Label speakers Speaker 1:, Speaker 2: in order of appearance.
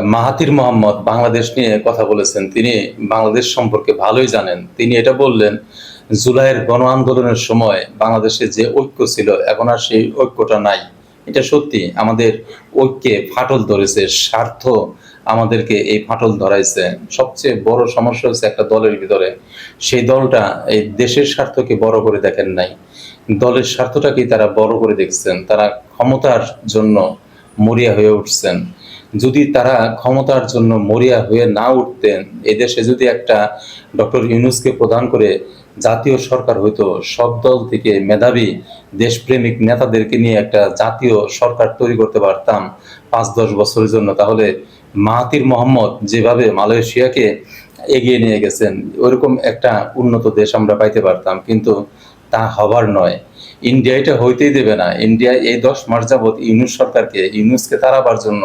Speaker 1: Mahathir Mohammad Bangladesh নিয়ে কথা বলেছেন। তিনি বাংলাদেশ সম্পর্কে ভালোই জানেন। তিনি এটা বললেন, জুলাইয়ের গণ আন্দোলনের সময় বাংলাদেশে যে ঐক্য ছিল, এখন আর সেই ঐক্যটা নাই। এটা সত্যি, আমাদের ঐক্যে ফাটল ধরেছে, স্বার্থ আমাদেরকে এই ফাটল ধরাইছে। সবচেয়ে বড় সমস্যা হচ্ছে একটা দলের ভিতরে। সেই দলটা এই দেশের স্বার্থকে বড় করে দেখেন নাই। দলের স্বার্থটাকেই তারা বড় করে দেখছেন। তারা ক্ষমতার জন্য মরিয়া হয়ে উঠছেন। যদি তারা ক্ষমতার জন্য মরিয়া হয়ে না উঠতেন, এদেশে যদি একটা ডক্টর ইউনুসকে প্রদান করে জাতীয় সরকার হইতো, সব দল থেকে মেধাবী দেশপ্রেমিক নেতাদেরকে নিয়ে একটা জাতীয় সরকার তৈরি করতে পারতাম পাঁচ, দশ বছরের জন্য, তাহলে মাহাতির মোহাম্মদ যেভাবে মালয়েশিয়াকে এগিয়ে নিয়ে গেছেন, ওরকম একটা উন্নত দেশ আমরা পাইতে পারতাম। কিন্তু তা হবার নয়। ইন্ডিয়া এটা হইতেই দেবে না। ইন্ডিয়া এই দশ মাস যাবৎ ইউনুস সরকারকে, ইউনুসকে তাড়াবার জন্য